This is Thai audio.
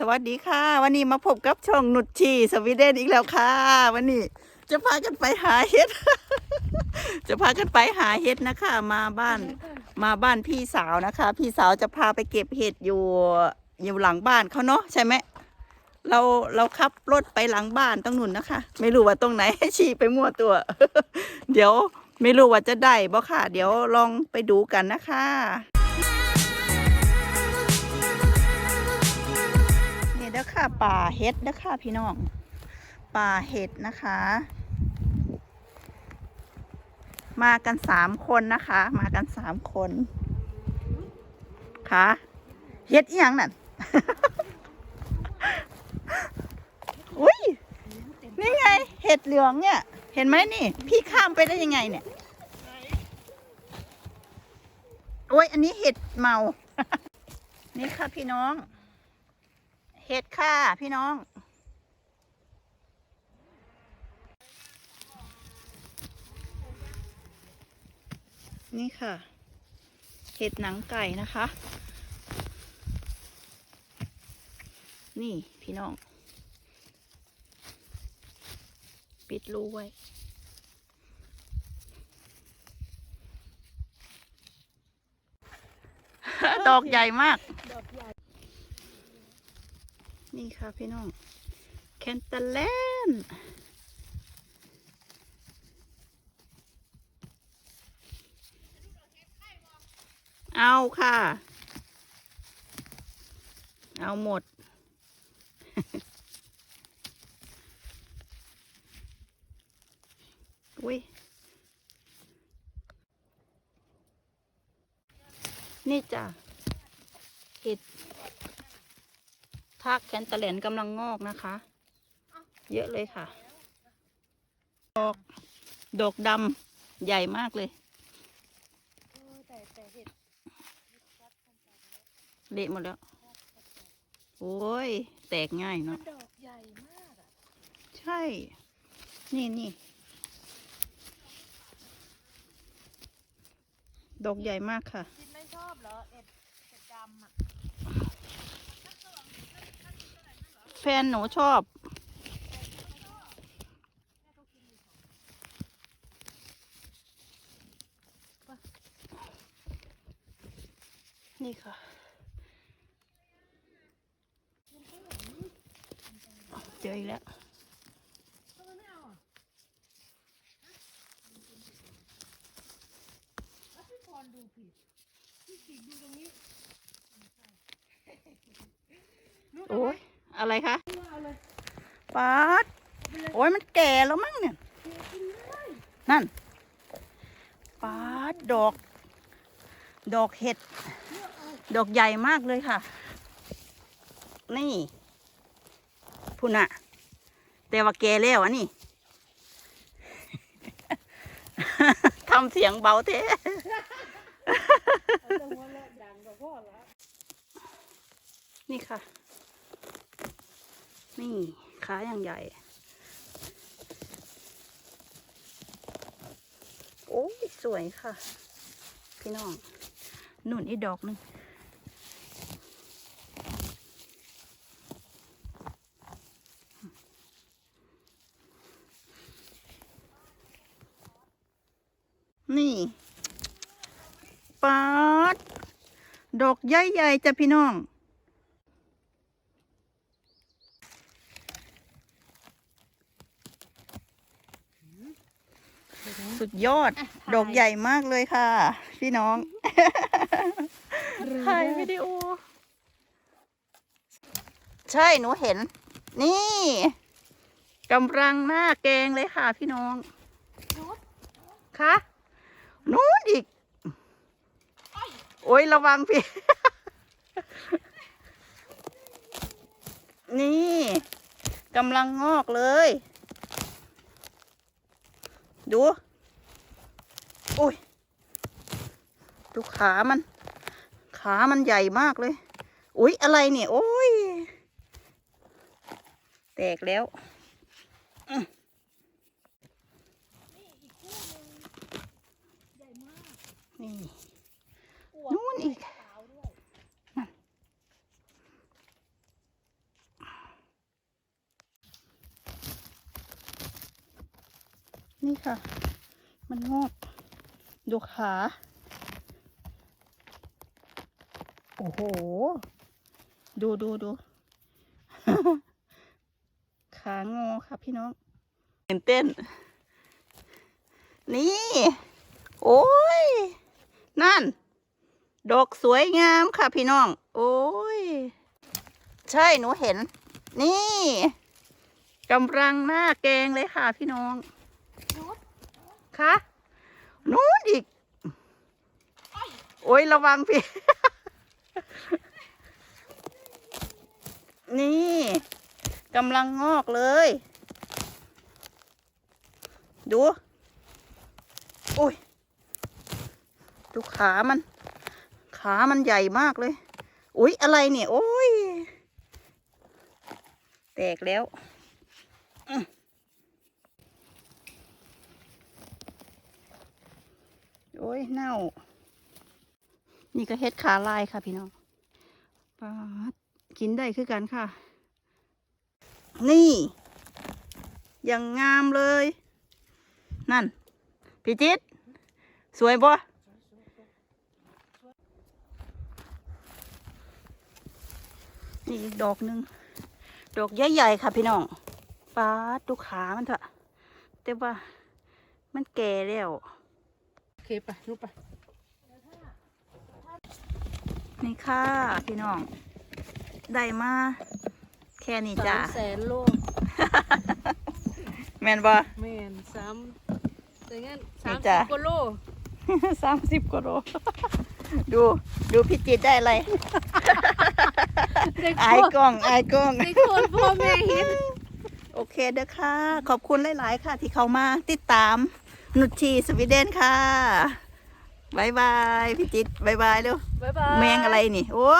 สวัสดีค่ะ วันนี้มาพบกับช่องนุชชีสวีเดนอีกแล้วค่ะ วันนี้จะพากันไปหาเห็ด จะพากันไปหาเห็ดนะคะ มาบ้านมาบ้านพี่สาวนะคะ พี่สาวจะพาไปเก็บเห็ดอยู่อยู่หลังบ้านเขาเนาะใช่ไหมเราเราขับรถไปหลังบ้านตรงนู้นนะคะ ไม่รู้ว่าตรงไหนชี้ไปมั่วตัว เดี๋ยวไม่รู้ว่าจะได้บ่ค่ะ เดี๋ยวลองไปดูกันนะคะ ด้อค่ะป่าเห็ดเด้อค่ะพี่น้องป่าเห็ดนะคะ มากันสามคนนะคะ มากันสามคนค่ะเห็ดอีหยังนั่นอุ้ยนี่ไง เห็ดเหลืองเนี่ย เห็นไหมนี่ พี่ข้ามไปได้ยังไงเนี่ยโอ้ยอันนี้เห็ดเมา นี่ค่ะพี่น้อง เห็ดค่ะ พี่น้อง นี่ค่ะ เห็ดหนังไก่นะคะ นี่พี่น้อง ปิดรูไว้ดอกใหญ่มาก นี่ค่ะพี่น้อง แคนตาแลนเอาค่ะ เอาหมด อุ้ย นี่จ้ะเห็ด ทากแคนตาแลนกำลังงอกนะคะ เยอะเลยค่ะ ดอกดอกดำใหญ่มากเลยแต่แต่เห็ดเละหมดแล้ว โอ้ย แตกง่ายเนาะดอกใหญ่มากอะ ใช่ นี่นี่ ดอกใหญ่มากค่ะคิดไม่ชอบเหรอ เอ็ดเห็ดดำอะ ฟนหนูชอบ นี่ค่ะ เจออีกแล้วดูผิดพี่ขีดดูตรงนี้ โอ้ย อะไรคะเอาเลยปาดโอ้ยมันแก่แล้วมั้งเนี่ย นั่นปาดดอก ดอกเห็ด ดอกใหญ่มากเลยค่ะ นี่พุ่นอะแต่ว่าแก่แล้วอะนี่ทำเสียงเบาเท้เอาจังหวะละอย่างกับพ่อละนี่ค่ะ นี่ขาอย่างใหญ่ โอ้ยสวยค่ะ พี่น้อง หนุนอีดอกหนึ่งนี่ปาดดอกใหญ่ๆจ้ะพี่น้อง สุดยอด ดอกใหญ่มากเลยค่ะ พี่น้องถ่ายวิดีโอ ใช่หนูเห็น นี่กำลังหน้าแกงเลยค่ะ พี่น้องคะนู้นอีก โอ้ยระวังพี่ นี่กำลังงอกเลย ดู โอ้ยดูขามัน ขามันใหญ่มากเลย อุ้ยอะไรเนี่ย โอ้ย แตกแล้วนี่นู่นอีกนี่ค่ะ มันงอก ดูขา โอ้โห ดูดูดู ขางอค่ะพี่น้องตื่นเต้น นี่ โอ้ย นั่น ดอกสวยงามค่ะพี่น้อง โอ้ย ใช่หนูเห็น นี่กำลังหน้าแกงเลยค่ะพี่น้องคะ นู้นอีก โอ้ยระวังพี่ นี่กำลังงอกเลย ดูอุ้ยดูขามัน ขามันใหญ่มากเลยอุ๊ยอะไรเนี่ย โอ้ย แตกแล้วอื้อ โอ้ยเน่า นี่ก็เฮ็ดขาลายค่ะพี่น้องปาดกินได้คือกันค่ะ นี่ อย่างงามเลย นั่น พี่จิตรสวยบ่นี่อีกดอกหนึ่ง ดอกใหญ่ๆค่ะพี่น้องปาดดูขามันเถอะแต่ว่ามันแก่แล้ว เคไปลูกไปนี่ค่ะ พี่น้อง ได้มาแค่นี้จ้าสามแสนโลแมนบ่แม่นสามแต่งั้นนี่สามจ้ะสิบกว่าโลสามสิบกว่าโลดูดูพี่จิตรได้อะไรได้อายโคตรกล้องอายกล้องได้โคตรพ่อแม่เห็นโอเคเด้อค่ะ ขอบคุณหลาย ๆ ค่ะ ที่เขามาติดตาม นุชชีสวีเดนค่ะบายบายพี่จิตรบายบายเร็วบ๊ายบายแมงอะไรนี่ โอ้